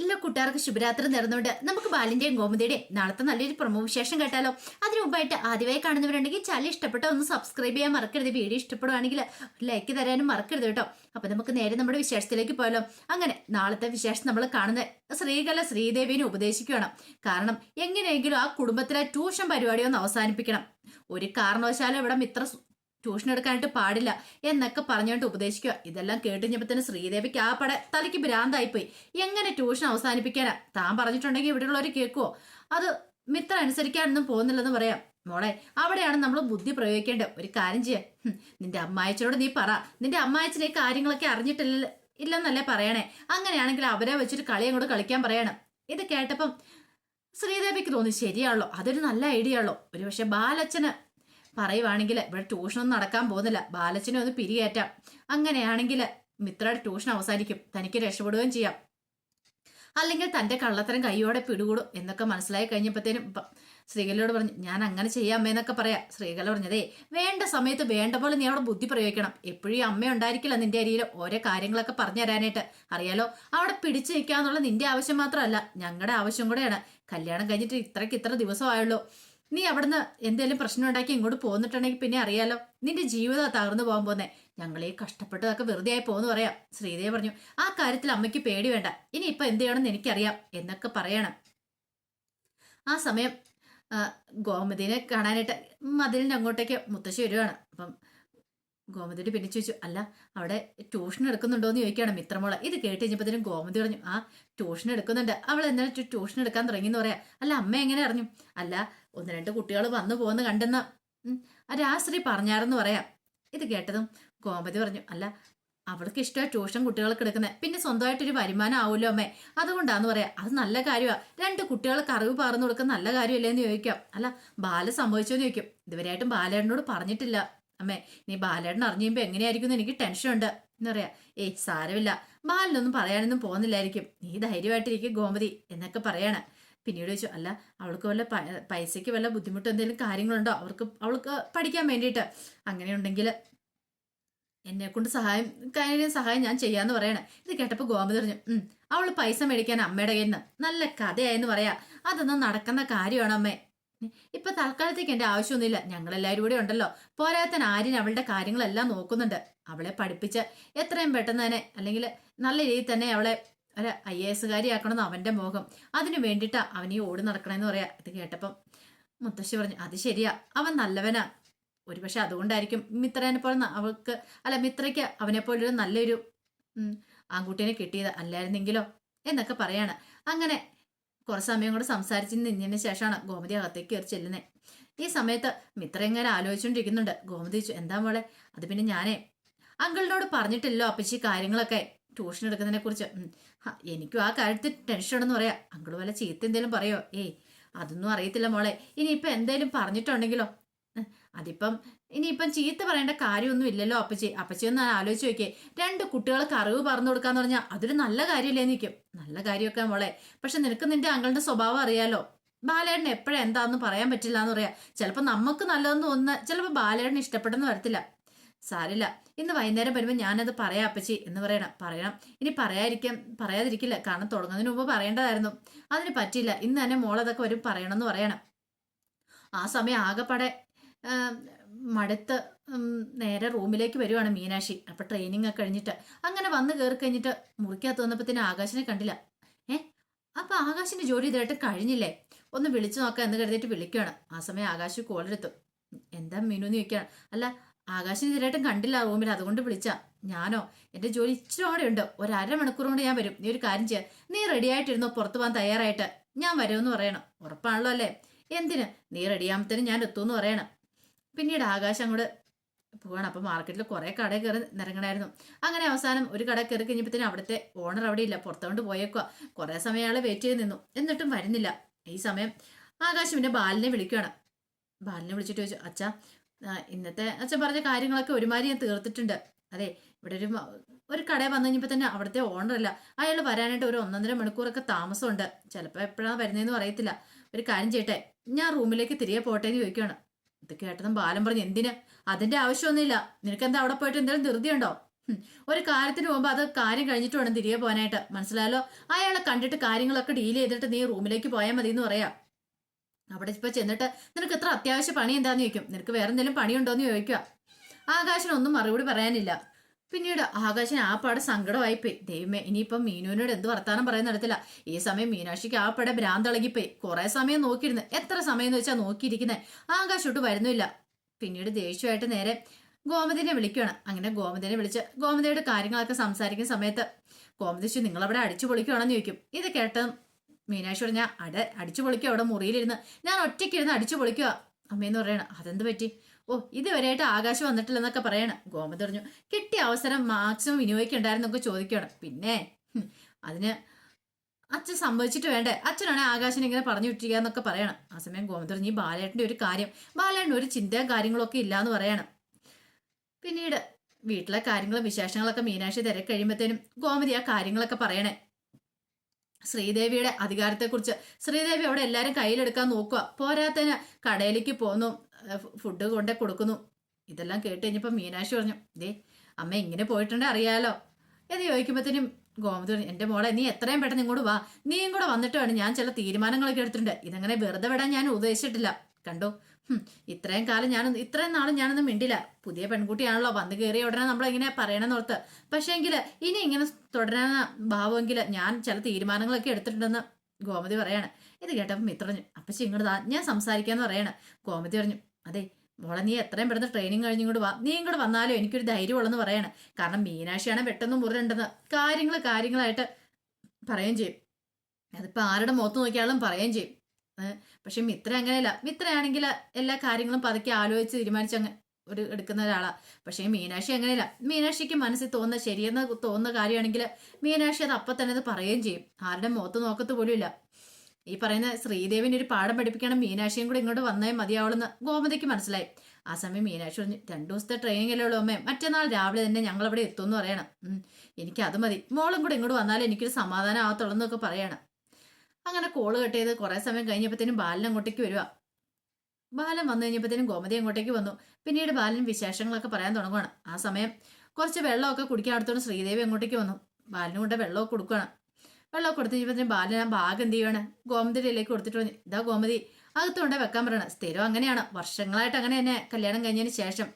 ഇല്ല കൂട്ടുകാർക്ക് ശുഭരാത്രി നേർന്നുകൊണ്ട് നമുക്ക് ബാലിന്റെയും ഗോമതിയുടെയും നാളത്തെ നല്ലൊരു പ്രമോ വിശേഷം കേട്ടാലോ. അതിനു മുമ്പായിട്ട് ആദ്യമായി കാണുന്നവരുണ്ടെങ്കിൽ ചാനൽ ഇഷ്ടപ്പെട്ട ഒന്ന് സബ്സ്ക്രൈബ് ചെയ്യാൻ മറക്കരുത്. വീഡിയോ ഇഷ്ടപ്പെടുവാണെങ്കിൽ ലൈക്ക് തരാനും മറക്കരുത് കേട്ടോ. അപ്പൊ നമുക്ക് നേരെ നമ്മുടെ വിശേഷത്തിലേക്ക് പോയാലോ. അങ്ങനെ നാളത്തെ വിശേഷം നമ്മൾ കാണുന്നത് ശ്രീകല ശ്രീദേവിനെ ഉപദേശിക്കണം കാരണം എങ്ങനെയെങ്കിലും ആ കുടുംബത്തിലെ ട്യൂഷൻ പരിപാടി ഒന്ന് അവസാനിപ്പിക്കണം. ഒരു കാരണവശാലും ഇവിടെ മിത്ര ട്യൂഷൻ എടുക്കാനായിട്ട് പാടില്ല എന്നൊക്കെ പറഞ്ഞുകൊണ്ട് ഉപദേശിക്കുക. ഇതെല്ലാം കേട്ടുകഴിഞ്ഞപ്പോൾ തന്നെ ശ്രീദേവിക്ക് ആ പട തലയ്ക്ക് ഭ്രാന്തായിപ്പോയി. എങ്ങനെ ട്യൂഷൻ അവസാനിപ്പിക്കാനാ? താൻ പറഞ്ഞിട്ടുണ്ടെങ്കിൽ ഇവിടെയുള്ളവർ കേൾക്കുവോ? അത് മിത്രം അനുസരിക്കാനൊന്നും പോകുന്നില്ലെന്ന് പറയാം. മോളെ അവിടെയാണ് നമ്മൾ ബുദ്ധി പ്രയോഗിക്കേണ്ടത്. ഒരു കാര്യം ചെയ്യാം. നിന്റെ അമ്മായച്ചനോട് നീ പറ. നിന്റെ അമ്മായച്ചനെ കാര്യങ്ങളൊക്കെ അറിഞ്ഞിട്ടില്ല ഇല്ലെന്നല്ലേ പറയണേ? അങ്ങനെയാണെങ്കിൽ അവരെ വെച്ചിട്ട് കളി അങ്ങോട്ട് കളിക്കാൻ പറയണം. ഇത് കേട്ടപ്പം ശ്രീദേവിക്ക് തോന്നി ശരിയാണല്ലോ. അതൊരു നല്ല ഐഡിയ ആണല്ലോ. ഒരു പക്ഷെ പറയുവാണെങ്കിൽ ഇവിടെ ട്യൂഷനൊന്നും നടക്കാൻ പോകുന്നില്ല. ബാലച്ചനെ ഒന്ന് പിരികേറ്റാം അങ്ങനെയാണെങ്കിൽ മിത്രയുടെ ട്യൂഷൻ അവസാനിക്കും. തനിക്ക് രക്ഷപ്പെടുകയും ചെയ്യാം. അല്ലെങ്കിൽ തന്റെ കള്ളത്തരം കൈയോടെ പിടികൂടും എന്നൊക്കെ മനസ്സിലായി കഴിഞ്ഞപ്പോഴത്തേനും സ്ത്രീകളോട് പറഞ്ഞു ഞാൻ അങ്ങനെ ചെയ്യാം എന്നൊക്കെ പറയാം. ശ്രീകല പറഞ്ഞതേ വേണ്ട സമയത്ത് വേണ്ട പോലെ നീ അവിടെ ബുദ്ധി പ്രയോഗിക്കണം. എപ്പോഴും അമ്മ ഉണ്ടായിരിക്കില്ല നിന്റെ അരിയിൽ ഓരോ കാര്യങ്ങളൊക്കെ പറഞ്ഞു തരാനായിട്ട്. അറിയാലോ അവിടെ പിടിച്ചു നിൽക്കാന്നുള്ള നിന്റെ ആവശ്യം മാത്രമല്ല ഞങ്ങളുടെ ആവശ്യം കൂടെയാണ്. കല്യാണം കഴിഞ്ഞിട്ട് ഇത്രയ്ക്ക് ഇത്ര ദിവസമായുള്ളൂ. നീ അവിടുന്ന് എന്തേലും പ്രശ്നം ഉണ്ടാക്കി ഇങ്ങോട്ട് പോന്നിട്ടുണ്ടെങ്കിൽ പിന്നെ അറിയാലോ. നിന്റെ ജീവിതം തകർന്നു പോകാൻ പോന്നെ. ഞങ്ങളീ കഷ്ടപ്പെട്ടതൊക്കെ വെറുതെ ആയി പോകുന്നു പറയാം. ശ്രീദേവി പറഞ്ഞു ആ കാര്യത്തിൽ അമ്മയ്ക്ക് പേടി വേണ്ട. ഇനി ഇപ്പൊ എന്ത് ചെയ്യണമെന്ന് എനിക്കറിയാം എന്നൊക്കെ പറയണം. ആ സമയം ഗോമതിനെ കാണാനായിട്ട് മതിലിന്റെ അങ്ങോട്ടേക്ക് മുത്തശ്ശി വരുവാണ്. അപ്പം ഗോമതിയുടെ പിന്നെ ചോദിച്ചു അല്ല അവിടെ ട്യൂഷൻ എടുക്കുന്നുണ്ടോ എന്ന് ചോദിക്കുകയാണ് മിത്രമോളെ ഇത് കേട്ട് കഴിഞ്ഞപ്പോഴത്തേനും ഗോമതി പറഞ്ഞു ആ ട്യൂഷൻ എടുക്കുന്നുണ്ട്. അവൾ എന്നാൽ ട്യൂഷൻ എടുക്കാൻ തുടങ്ങി എന്ന് പറയാം. അല്ല അമ്മ എങ്ങനെ അറിഞ്ഞു? അല്ല ഒന്ന് രണ്ട് കുട്ടികൾ വന്നു പോകുന്ന കണ്ടെന്ന. ആ രാശ്രീ പറഞ്ഞാരെന്ന് പറയാം. ഇത് കേട്ടതും ഗോമതി പറഞ്ഞു അല്ല അവൾക്ക് ഇഷ്ടമായി ട്യൂഷൻ കുട്ടികൾക്ക് എടുക്കുന്നത് പിന്നെ സ്വന്തമായിട്ടൊരു വരുമാനം ആവുമല്ലോ അമ്മേ? അതുകൊണ്ടാന്ന് പറയാം. അത് നല്ല കാര്യമാണ് രണ്ട് കുട്ടികൾക്ക് അറിവ് പകർന്നു കൊടുക്കുന്ന നല്ല കാര്യമല്ലേ എന്ന് ചോദിക്കാം. അല്ല ബാല സംഭവിച്ചോന്ന് ചോദിക്കും. ഇതുവരെയായിട്ടും ബാലേട്ടനോട് പറഞ്ഞിട്ടില്ല. അമ്മേ നീ ബാലേട്ടൻ അറിഞ്ഞുമ്പോൾ എങ്ങനെയായിരിക്കും എന്ന് എനിക്ക് ടെൻഷനുണ്ട് എന്ന് പറയാ. ഏയ് സാരമില്ല. ബാലിനൊന്നും പറയാനൊന്നും പോകുന്നില്ലായിരിക്കും. നീ ധൈര്യമായിട്ടിരിക്കും ഗോമതി എന്നൊക്കെ പറയാണ്. പിന്നീട് ചോദിച്ചു അല്ല അവൾക്ക് വല്ല പൈസയ്ക്ക് വല്ല ബുദ്ധിമുട്ടോ എന്തെങ്കിലും കാര്യങ്ങളുണ്ടോ? അവർക്ക് അവൾക്ക് പഠിക്കാൻ വേണ്ടിയിട്ട്. അങ്ങനെയുണ്ടെങ്കിൽ എന്നെ കൊണ്ട് സഹായം കാര്യം സഹായം ഞാൻ ചെയ്യാന്ന് പറയണേ. ഇത് കേട്ടപ്പോൾ ഗോമതി പറഞ്ഞു അവൾ പൈസ മേടിക്കാൻ അമ്മയുടെ കയ്യിൽ നിന്ന് നല്ല കഥയായെന്ന് പറയാ. അതൊന്നും നടക്കുന്ന കാര്യമാണ് അമ്മേ? ഇപ്പൊ തൽക്കാലത്തേക്ക് എന്റെ ആവശ്യമൊന്നുമില്ല. ഞങ്ങളെല്ലാവരും കൂടെ ഉണ്ടല്ലോ. പോരാത്തൻ ആര്യൻ അവളുടെ കാര്യങ്ങളെല്ലാം നോക്കുന്നുണ്ട്. അവളെ പഠിപ്പിച്ച് എത്രയും പെട്ടെന്ന് തന്നെ അല്ലെങ്കിൽ നല്ല രീതിയിൽ തന്നെ അവളെ ഒരു ഐ എ എസുകാരി ആക്കണമെന്ന് അവന്റെ മോഹം. അതിനു വേണ്ടിയിട്ടാ അവൻ ഈ ഓടി നടക്കണമെന്ന് പറയാ. ഇത് കേട്ടപ്പം മുത്തശ്ശി പറഞ്ഞു അത് ശരിയാ. അവൻ നല്ലവനാ. ഒരുപക്ഷെ അതുകൊണ്ടായിരിക്കും മിത്രനെ പോലെ അവൾക്ക് അല്ല മിത്രയ്ക്ക് അവനെ പോലൊരു നല്ലൊരു ആൺകുട്ടീനെ കിട്ടിയത് അല്ലായിരുന്നെങ്കിലോ? എന്നൊക്കെ പറയാണ്. അങ്ങനെ കുറച്ച് സമയം കൂടെ സംസാരിച്ച് നിന്നതിന് ശേഷമാണ് ഗോമതി അകത്തേക്ക് കയറി ചെല്ലുന്നത് ഈ സമയത്ത് മിത്ര ഇങ്ങനെ ആലോചിച്ചുകൊണ്ടിരിക്കുന്നുണ്ട് ഗോമതി എന്താ മോളെ? അത് പിന്നെ ഞാനേ? അങ്കിളിനോട് പറഞ്ഞിട്ടില്ലോ അപ്പച്ചി കാര്യങ്ങളൊക്കെ. ട്യൂഷൻ എടുക്കുന്നതിനെ കുറിച്ച് എനിക്കും ആ കാര്യത്തിൽ ടെൻഷൻ ഉണ്ടെന്ന് പറയാം. അങ്കിൾ വല്ല ചീത്ത എന്തെങ്കിലും പറയോ? ഏയ് അതൊന്നും അറിയത്തില്ല മോളെ. ഇനിയിപ്പം എന്തേലും പറഞ്ഞിട്ടുണ്ടെങ്കിലോ? അതിപ്പം ഇനിയിപ്പം ചീത്ത പറയേണ്ട കാര്യമൊന്നും ഇല്ലല്ലോ അപ്പച്ചി. അപ്പച്ചി ഒന്ന് ആലോചിച്ച് നോക്കിയേ. രണ്ട് കുട്ടികൾക്ക് അറിവ് പറഞ്ഞു കൊടുക്കാന്ന് പറഞ്ഞാൽ അതൊരു നല്ല കാര്യമല്ലേ നിൽക്കും നല്ല കാര്യമൊക്കെ മോളെ. പക്ഷെ നിനക്ക് നിന്റെ അങ്കളുടെ സ്വഭാവം അറിയാലോ? ബാലേട്ടൻ എപ്പോഴും എന്താന്ന് പറയാൻ പറ്റില്ല എന്ന് പറയാം. ചിലപ്പോൾ നമുക്ക് നല്ലതെന്ന് തോന്നുന്ന ചിലപ്പോൾ ബാലേട്ടന് ഇഷ്ടപ്പെട്ടെന്ന് വരത്തില്ല. സാരില്ല. ഇന്ന് വൈകുന്നേരം വരുമ്പോൾ ഞാനത് പറയാം അപ്പച്ചി എന്ന് പറയണം. പറയണം. ഇനി പറയാതിരിക്കാൻ പറയാതിരിക്കില്ല. കാരണം തുടങ്ങുന്നതിന് മുമ്പ് പറയേണ്ടതായിരുന്നു. അതിന് പറ്റില്ല ഇന്ന് തന്നെ മോളതൊക്കെ വരും പറയണമെന്ന് പറയണം. ആ സമയം ആകെപ്പാടെ മടുത്ത് നേരെ റൂമിലേക്ക് വരുവാണ് മീനാക്ഷി. അപ്പൊ ട്രെയിനിങ് ഒക്കെ കഴിഞ്ഞിട്ട്. അങ്ങനെ വന്ന് കയറി കഴിഞ്ഞിട്ട് മുറിക്കകത്ത് വന്നപ്പത്തിന് ആകാശിനെ കണ്ടില്ല. ഏ? അപ്പൊ ആകാശിന്റെ ജോലി ഇതായിട്ട് കഴിഞ്ഞില്ലേ? ഒന്ന് വിളിച്ചു നോക്കാം എന്ന് കരുതിയിട്ട് വിളിക്കുകയാണ് ആ സമയം ആകാശ് കോളെടുത്തു. എന്താ മീനു എന്ന് ചോദിക്കുകയാണ്. അല്ല ആകാശിന് ഇതായിട്ടും കണ്ടില്ല റൂമിൽ. അതുകൊണ്ട് വിളിച്ച. ഞാനോ? എന്റെ ജോലി ഇച്ചിരി കൂടെ ഉണ്ട്. ഒരു അരമണിക്കൂർ കൊണ്ട് ഞാൻ വരും. നീ ഒരു കാര്യം ചെയ്യാം. നീ റെഡി ആയിട്ടിരുന്നോ? പുറത്തു പോകാൻ തയ്യാറായിട്ട്. ഞാൻ വരുമെന്ന് പറയണം. ഉറപ്പാണല്ലോ അല്ലേ? എന്തിന്? നീ റെഡിയാകുമ്പത്തേനും ഞാൻ എത്തുമെന്ന് പറയണം. പിന്നീട് ആകാശം അങ്ങോട്ട് പോവാണ്. അപ്പം മാർക്കറ്റിൽ കുറേ കട കയറി നിരങ്ങണായിരുന്നു. അങ്ങനെ അവസാനം ഒരു കട കയറി കഴിഞ്ഞപ്പോഴത്തേനും അവിടുത്തെ ഓണർ അവിടെ ഇല്ല. പുറത്തോണ്ട് പോയേക്കുക കുറേ സമയം വെയിറ്റ് ചെയ്ത് നിന്നു. എന്നിട്ടും വരുന്നില്ല. ഈ സമയം ആകാശം പിന്നെ ബാലിനെ വിളിക്കുകയാണ് ബാലിനെ വിളിച്ചിട്ട് ചോദിച്ചു അച്ഛാ ഇന്നത്തെ അച്ഛൻ പറഞ്ഞ കാര്യങ്ങളൊക്കെ ഒരുമാതിരി ഞാൻ തീർത്തിട്ടുണ്ട്. അതെ ഇവിടെ ഒരു ഒരു കടയിൽ വന്നു കഴിഞ്ഞപ്പോൾ തന്നെ അവിടുത്തെ ഓണറല്ല അയാൾ വരാനായിട്ട് ഒരു ഒന്നൊന്നര മണിക്കൂറൊക്കെ താമസമുണ്ട്. ചിലപ്പോൾ എപ്പോഴാണ് വരുന്നതെന്ന് അറിയത്തില്ല. ഒരു കാര്യം ചെയ്യട്ടെ ഞാൻ റൂമിലേക്ക് തിരികെ പോട്ടെ എന്ന് ചോദിക്കുകയാണ് ഇത് കേട്ടതും ബാലം പറഞ്ഞു എന്തിന്? അതിന്റെ ആവശ്യമൊന്നുമില്ല. നിനക്ക് എന്താ അവിടെ പോയിട്ട് എന്തെങ്കിലും ധൃതിയുണ്ടോ ഒരു കാര്യത്തിന് പോകുമ്പോൾ അത് കാര്യം കഴിഞ്ഞിട്ട് വേണം തിരികെ പോകാനായിട്ട്. മനസ്സിലായല്ലോ? അയാളെ കണ്ടിട്ട് കാര്യങ്ങളൊക്കെ ഡീൽ ചെയ്തിട്ട് നീ റൂമിലേക്ക് പോയാൽ മതി എന്ന് പറയാം. അവിടെ ഇപ്പൊ ചെന്നിട്ട് നിനക്ക് എത്ര അത്യാവശ്യ പണി എന്താന്ന് ചോദിക്കും. നിനക്ക് വേറെ എന്തെങ്കിലും പണിയുണ്ടോ എന്ന് ചോദിക്കുക ആകാശനൊന്നും മറുപടി പറയാനില്ല. പിന്നീട് ആകാശൻ ആ പാടെ സങ്കടമായിപ്പോയി. ദൈവമേ ഇനിയിപ്പം മീനുവിനോട് എന്ത് വർത്താനം പറയാൻ നടത്തില്ല ഈ സമയം മീനാക്ഷിക്ക് ആ പാടെ ഭ്രാന്തളകിപ്പോയി കുറെ സമയം നോക്കിയിരുന്നു. എത്ര സമയം എന്ന് വെച്ചാൽ നോക്കിയിരിക്കുന്നത് ആകാശോട്ട് വരുന്നില്ല. പിന്നീട് ദേഷ്യമായിട്ട് നേരെ ഗോമതിനെ വിളിക്കുകയാണ് അങ്ങനെ ഗോമതിനെ വിളിച്ച് ഗോമതിയുടെ കാര്യങ്ങളൊക്കെ സംസാരിക്കുന്ന സമയത്ത് ഗോമതിച്ചു നിങ്ങളവിടെ അടിച്ചു പൊളിക്കുകയാണെന്ന് ചോദിക്കും. ഇത് കേട്ട മീനാക്ഷി പറഞ്ഞ അട അടിച്ചു പൊളിക്കുക അവിടെ മുറിയിലിരുന്ന്. ഞാൻ ഒറ്റയ്ക്കിരുന്ന് അടിച്ചു പൊളിക്കുക അമ്മയെന്ന് പറയണം അതെന്ത് പറ്റി? ഓ ഇതുവരെയായിട്ട് ആകാശം വന്നിട്ടില്ലെന്നൊക്കെ പറയണം. ഗോമതി പറഞ്ഞു കിട്ടിയ അവസരം മാക്സിമം വിനിയോഗിക്കണ്ടായിരുന്നൊക്കെ ചോദിക്കണം പിന്നെ അതിന് അച്ഛൻ സംഭവിച്ചിട്ട് വേണ്ടേ? അച്ഛനാണ് ആകാശനെ ഇങ്ങനെ പറഞ്ഞു വിട്ടിരിക്കുക എന്നൊക്കെ പറയണം. ആ സമയം ഗോമതി പറഞ്ഞു ഈ ബാലേട്ടന്റെ ഒരു കാര്യം ബാലേട്ടൻ ഒരു ചിന്തയും കാര്യങ്ങളൊക്കെ ഇല്ലാന്ന് പറയണം. പിന്നീട് വീട്ടിലെ കാര്യങ്ങളും വിശേഷങ്ങളൊക്കെ മീനാക്ഷി തിരക്ക് കഴിയുമ്പോഴത്തേനും ഗോമതി ആ കാര്യങ്ങളൊക്കെ പറയണേ. ശ്രീദേവിയുടെ അധികാരത്തെക്കുറിച്ച് ശ്രീദേവി അവിടെ എല്ലാവരും കയ്യിലെടുക്കാൻ നോക്കുക. പോരാത്തതിന് കടയിലേക്ക് പോന്നു. ഫുഡ് കൊണ്ടേ കൊടുക്കുന്നു. ഇതെല്ലാം കേട്ട് കഴിഞ്ഞപ്പോൾ മീനാക്ഷി പറഞ്ഞു ദേ അമ്മ ഇങ്ങനെ പോയിട്ടുണ്ട് അറിയാലോ? എന്ന് ചോദിക്കുമ്പോഴത്തേനും ഗോമതി പറഞ്ഞു എന്റെ മോളെ നീ എത്രയും പെട്ടെന്ന് ഇങ്ങോട്ട് വാ. നീയും കൂടെ വന്നിട്ട് വേണം. ഞാൻ ചില തീരുമാനങ്ങളൊക്കെ എടുത്തിട്ടുണ്ട്. ഇതങ്ങനെ വെറുതെ വിടാൻ ഞാൻ ഉദ്ദേശിച്ചിട്ടില്ല. കണ്ടോ? ഇത്രയും കാലം ഞാൻ ഇത്രയും നാളും ഞാനൊന്നും മിണ്ടില്ല. പുതിയ പെൺകുട്ടിയാണല്ലോ വന്ന് കയറിയ ഉടനെ നമ്മളിങ്ങനെ പറയണമെന്നോർത്ത് പക്ഷേങ്കിൽ ഇനി ഇങ്ങനെ തുടരാന ഭാവമെങ്കിൽ ഞാൻ ചില തീരുമാനങ്ങളൊക്കെ എടുത്തിട്ടുണ്ടെന്ന് ഗോമതി പറയാണ്. ഇത് കേട്ടപ്പോൾ മിത്രഞ്ഞു അപ്പം ഇങ്ങോട്ട് ഞാൻ സംസാരിക്കാന്ന് പറയാണ്. ഗോമതി പറഞ്ഞു അതെ മോളെ നീ എത്രയും പെട്ടെന്ന് ട്രെയിനിങ് കഴിഞ്ഞ് ഇങ്ങോട്ട് വാ. നീ ഇങ്ങോട്ട് വന്നാലും എനിക്കൊരു ധൈര്യമുള്ളെന്ന് പറയാണ്. കാരണം മീനാക്ഷിയാണ് പെട്ടെന്ന് മുറിണ്ടെന്ന് കാര്യങ്ങൾ കാര്യങ്ങളായിട്ട് പറയുകയും ചെയ്യും. അതിപ്പോൾ ആരുടെ മുഖത്ത് നോക്കിയാലും പറയുകയും ചെയ്യും. പക്ഷെ മിത്ര അങ്ങനെയല്ല മിത്രയാണെങ്കിൽ എല്ലാ കാര്യങ്ങളും പതുക്കെ ആലോചിച്ച് തീരുമാനിച്ച് അങ്ങ് ഒരു എടുക്കുന്ന ഒരാളാണ് പക്ഷേ മീനാക്ഷി അങ്ങനെയല്ല. മീനാക്ഷിക്ക് മനസ്സിൽ തോന്നുന്ന ശരിയെന്ന് തോന്നുന്ന കാര്യമാണെങ്കിൽ മീനാക്ഷി അത് അപ്പം തന്നെ അത് പറയുകയും ചെയ്യും. ആരുടെ മുഖത്ത് നോക്കത്ത് പോലും ഇല്ല. ഈ പറയുന്ന ശ്രീദേവിന് ഒരു പാഠം പഠിപ്പിക്കണം മീനാക്ഷിയും കൂടെ ഇങ്ങോട്ട് വന്നേ മതിയാവുള്ളെന്ന് ഗോമതിക്ക് മനസ്സിലായി. ആ സമയം മീനാക്ഷി പറഞ്ഞു രണ്ടു ദിവസത്തെ ട്രെയിനിങ് അല്ലേ ഉള്ളൂ അമ്മേ. മറ്റന്നാൾ രാവിലെ തന്നെ ഞങ്ങൾ അവിടെ എത്തുമെന്ന് പറയണം. എനിക്ക് അത് മതി. മോളും കൂടെ ഇങ്ങോട്ട് വന്നാൽ എനിക്കൊരു സമാധാനം ആവത്തുള്ളൂ എന്നൊക്കെ പറയണം. അങ്ങനെ കോൾ കട്ട് ചെയ്ത് കുറേ സമയം കഴിഞ്ഞപ്പോഴത്തേനും ബാലൻ അങ്ങോട്ടേക്ക് വരിക ബാലൻ വന്നു കഴിഞ്ഞപ്പോഴത്തേനും ഗോമതി അങ്ങോട്ടേക്ക് വന്നു. പിന്നീട് ബാലൻ വിശേഷങ്ങളൊക്കെ പറയാൻ തുടങ്ങുകയാണ് ആ സമയം കുറച്ച് വെള്ളമൊക്കെ കുടിക്കാൻ അടുത്തോണ്ട് ശ്രീദേവി അങ്ങോട്ടേക്ക് വന്നു. ബാലനും കൊണ്ട് വെള്ളമൊക്കെ കൊടുക്കുകയാണ് വെള്ളമൊക്കെ കൊടുത്തു കഴിഞ്ഞപ്പോഴത്തേനും ബാലൻ ആ ഭാഗം എന്ത് ചെയ്യുവാണ്? ഗോമതിയിലേക്ക് കൊടുത്തിട്ട് പറഞ്ഞു ഇതാ ഗോമതി അകത്തുകൊണ്ട് വെക്കാൻ പറയണം. സ്ഥിരം അങ്ങനെയാണ്. വർഷങ്ങളായിട്ട് അങ്ങനെ തന്നെ കല്യാണം കഴിഞ്ഞതിന് ശേഷം.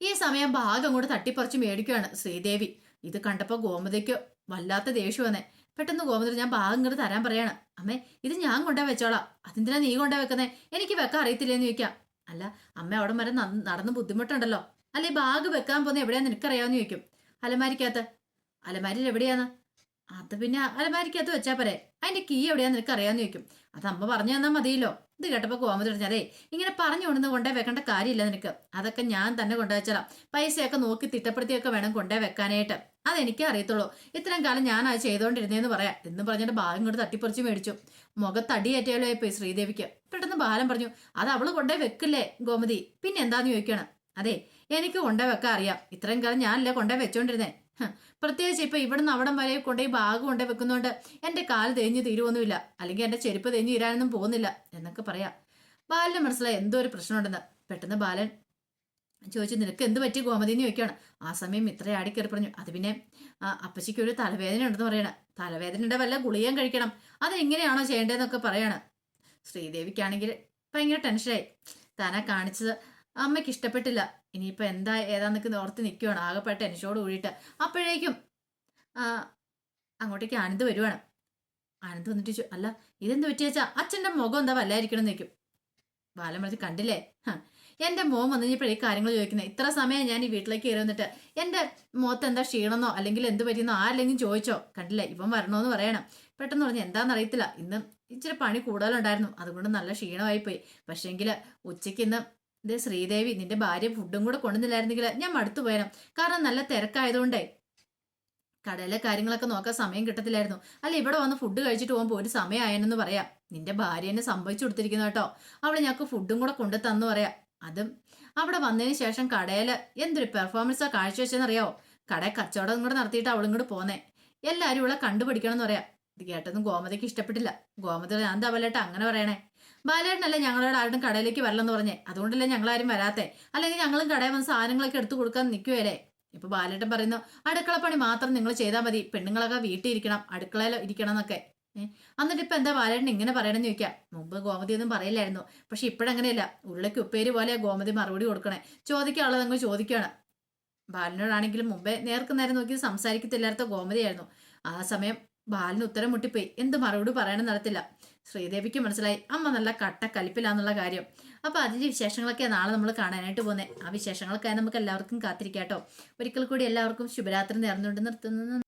ഈ സമയം ഭാഗം അങ്ങോട്ട് തട്ടിപ്പറിച്ച് മേടിക്കുകയാണ് ശ്രീദേവി. ഇത് കണ്ടപ്പോൾ ഗോമതിക്ക് വല്ലാത്ത ദേഷ്യം വന്നേ. പെട്ടെന്ന് ഗോമതി ഞാൻ ഭാഗം ഇങ്ങോട്ട് തരാൻ പറയാണ്. അമ്മേ ഇത് ഞാൻ കൊണ്ടേ വെച്ചോളാം. അതെന്തിനാ നീ കൊണ്ടേ വെക്കുന്നേ? എനിക്ക് വെക്കാൻ അറിയത്തില്ലേന്ന് ചോദിക്കാം. അല്ല അമ്മ അവിടെ വരെ നടന്ന് ബുദ്ധിമുട്ടുണ്ടല്ലോ. അല്ലെ ബാഗ് വെക്കാൻ പോകുന്ന എവിടെയാന്ന് നിനക്കറിയാമെന്ന് ചോദിക്കും. അലമാരിക്കകത്ത്. അലമാരിയിൽ എവിടെയാന്ന്? അത് പിന്നെ അലമാരിക്കകത്ത് വെച്ചാ പോരെ. അതിന്റെ കീ എവിടെയാന്ന് നിനക്കറിയാമെന്ന് ചോദിക്കും. അത് അമ്മ പറഞ്ഞു തന്നാൽ മതിയല്ലോ. ഇത് കേട്ടപ്പോൾ ഗോമതി പറഞ്ഞാലേ ഇങ്ങനെ പറഞ്ഞു കൊണ്ടുവന്ന് കൊണ്ടേ വെക്കേണ്ട കാര്യമില്ല നിനക്ക്. അതൊക്കെ ഞാൻ തന്നെ കൊണ്ടുവച്ചാലാം പൈസയൊക്കെ നോക്കി തിട്ടപ്പെടുത്തിയൊക്കെ വേണം കൊണ്ടേ വെക്കാനായിട്ട്. അതെനിക്കേ അറിയത്തുള്ളൂ. ഇത്രയും കാലം ഞാൻ അത് ചെയ്തുകൊണ്ടിരുന്നതെന്ന് പറയാം. എന്ന് പറഞ്ഞിട്ട് ഭാഗം കൊണ്ട് തട്ടിപ്പറിച്ച് മേടിച്ചു. മുഖത്തടിയേറ്റാലോ പോയി ശ്രീദേവിക്ക്. പെട്ടെന്ന് ബാലൻ പറഞ്ഞു അത് അവൾ കൊണ്ടേ വെക്കില്ലേ ഗോമതി? പിന്നെ എന്താന്ന് ചോദിക്കണം? അതെ എനിക്ക് കൊണ്ടേ വെക്കാൻ അറിയാം. ഇത്രയും കാലം ഞാനല്ലേ കൊണ്ടേ വെച്ചോണ്ടിരുന്നേ. പ്രത്യേകിച്ച് ഇപ്പൊ ഇവിടുന്ന് അവിടം വരെ കൊണ്ടുപോയി ബാഗ് കൊണ്ടേ വെക്കുന്നോണ്ട് എന്റെ കാൽ തേഞ്ഞ് തീരുവൊന്നുമില്ല. അല്ലെങ്കിൽ എന്റെ ചെരുപ്പ് തേഞ്ഞ് തീരാനൊന്നും പോകുന്നില്ല എന്നൊക്കെ പറയാം. ബാലന് മനസ്സിലായി എന്തോ ഒരു പ്രശ്നമുണ്ടെന്ന്. പെട്ടെന്ന് ബാലൻ ചോദിച്ചു നിനക്ക് എന്ത് പറ്റി ഗോമതി? എന്ന് ചോദിക്കുകയാണ് ആ സമയം ഇത്ര ആടിക്കേറി പറഞ്ഞു. അത് പിന്നെ അപ്പച്ചയ്ക്ക് ഒരു തലവേദന ഉണ്ടെന്ന് പറയണ. തലവേദനയുടെ വല്ല ഗുളികയും കഴിക്കണം. അത് എങ്ങനെയാണോ ചെയ്യേണ്ടതെന്നൊക്കെ പറയാണ്. ശ്രീദേവിക്കാണെങ്കിൽ ഭയങ്കര ടെൻഷനായി താനാ കാണിച്ചത് അമ്മയ്ക്ക് ഇഷ്ടപ്പെട്ടില്ല. ഇനിയിപ്പോൾ എന്താ ഏതാന്നൊക്കെ ഓർത്ത് നിൽക്കുവാണ് ആകെപ്പെട്ട ടെൻഷനോട് കൂടിയിട്ട്. അപ്പോഴേക്കും അങ്ങോട്ടേക്ക് ആനന്ദ് വരുവാണ്. ആനന്ദ് വന്നിട്ട് അല്ല ഇതെന്ത് പറ്റിയാച്ചാ അച്ഛന്റെ മുഖം എന്താ വല്ലായിരിക്കണം നിൽക്കും ബാലൻ പറഞ്ഞ് കണ്ടില്ലേ? എന്റെ മോൻ വന്നു കഴിഞ്ഞപ്പോഴേ ഈ കാര്യങ്ങൾ ചോദിക്കുന്നത് ഇത്ര സമയം ഞാൻ ഈ വീട്ടിലേക്ക് കയറി വന്നിട്ട് എന്റെ മുഖത്ത് എന്താ ക്ഷീണമെന്നോ അല്ലെങ്കിൽ എന്ത് പറ്റിയെന്നോ ആരെങ്കിലും ചോദിച്ചോ? കണ്ടില്ലേ? ഇവൻ വരണമെന്ന് പറയണം. പെട്ടെന്ന് പറഞ്ഞു എന്താണെന്ന് അറിയത്തില്ല ഇന്ന് ഇച്ചിരി പണി കൂടുതലുണ്ടായിരുന്നു. അതുകൊണ്ട് നല്ല ക്ഷീണമായി പോയി. പക്ഷേങ്കിൽ ഉച്ചയ്ക്ക് ഇന്ന് ഇത് ശ്രീദേവി നിന്റെ ഭാര്യ ഫുഡും കൂടെ കൊണ്ടുവന്നില്ലായിരുന്നെങ്കിൽ ഞാൻ മടുത്തു പോയാലും കാരണം നല്ല തിരക്കായതുകൊണ്ടേ കടയിലെ കാര്യങ്ങളൊക്കെ നോക്കാൻ സമയം കിട്ടത്തില്ലായിരുന്നു. അല്ല ഇവിടെ വന്ന് ഫുഡ് കഴിച്ചിട്ട് പോകുമ്പോൾ ഒരു സമയമായെന്ന് പറയാം. നിന്റെ ഭാര്യനെ സംഭവിച്ചു കൊടുത്തിരിക്കുന്നു കേട്ടോ. അവൾ ഞങ്ങൾക്ക് ഫുഡും കൂടെ കൊണ്ടു തന്നു പറയാം. അതും അവിടെ വന്നതിന് ശേഷം കടയിൽ എന്തൊരു പെർഫോമൻസാ കാഴ്ചവെച്ചെന്നറിയാവോ കടയിൽ കച്ചവടം കൂടെ നടത്തിയിട്ട് അവളും കൂടെ പോന്നേ. എല്ലാവരും ഇവിടെ കണ്ടുപിടിക്കണം എന്ന് പറയാം. ഇത് കേട്ടൊന്നും ഗോമതയ്ക്ക് ഇഷ്ടപ്പെട്ടില്ല. ഗോമതി ഞാൻ എന്താ അങ്ങനെ പറയണേ? ബാലേട്ടനല്ലേ ഞങ്ങളോട് ആരുടെ കടയിലേക്ക് വരലെന്ന് പറഞ്ഞേ? അതുകൊണ്ടല്ലേ ഞങ്ങളാരും വരാത്തെ. അല്ലെങ്കിൽ ഞങ്ങളും കടയിൽ വന്ന് സാധനങ്ങളൊക്കെ എടുത്തു കൊടുക്കാൻ നിൽക്കുവല്ലേ ഇപ്പൊ ബാലേട്ടൻ പറയുന്നു അടുക്കള പണി മാത്രം നിങ്ങൾ ചെയ്താൽ മതി. പെണ്ണുങ്ങളൊക്കെ വീട്ടിൽ ഇരിക്കണം അടുക്കളയിൽ ഇരിക്കണം എന്നൊക്കെ. എന്നിട്ട് ഇപ്പൊ എന്താ ബാലേട്ടൻ ഇങ്ങനെ പറയണമെന്ന് ചോദിക്കാം. മുമ്പ് ഗോമതി ഒന്നും പറയില്ലായിരുന്നു. പക്ഷെ ഇപ്പോഴങ്ങനെയല്ല ഉള്ളിലേക്ക് ഉപ്പേര് പോലെ ഗോമതി മറുപടി കൊടുക്കണേ. ചോദിക്കാനുള്ളത് അങ്ങ് ചോദിക്കുകയാണ് ബാലനോടാണെങ്കിലും മുമ്പേ നേർക്ക് നേരം നോക്കി സംസാരിക്കത്തില്ലാത്ത ഗോമതിയായിരുന്നു. ആ സമയം ബാലിന് ഉത്തരം മുട്ടിപ്പോയി. എന്ത് മറുപടി പറയണം നടത്തില്ല ശ്രീദേവിക്ക് മനസ്സിലായി അമ്മ നല്ല കട്ട കലിപ്പിലാന്നുള്ള കാര്യം. അപ്പൊ അതിന്റെ വിശേഷങ്ങളൊക്കെ നാളെ നമ്മൾ കാണാനായിട്ട് പോകുന്നത് ആ വിശേഷങ്ങളൊക്കെ നമുക്ക് എല്ലാവർക്കും കാത്തിരിക്കാട്ടോ. ഒരിക്കൽ കൂടി എല്ലാവർക്കും ശുഭരാത്രി നേർന്നുകൊണ്ട് നിർത്തുന്നു.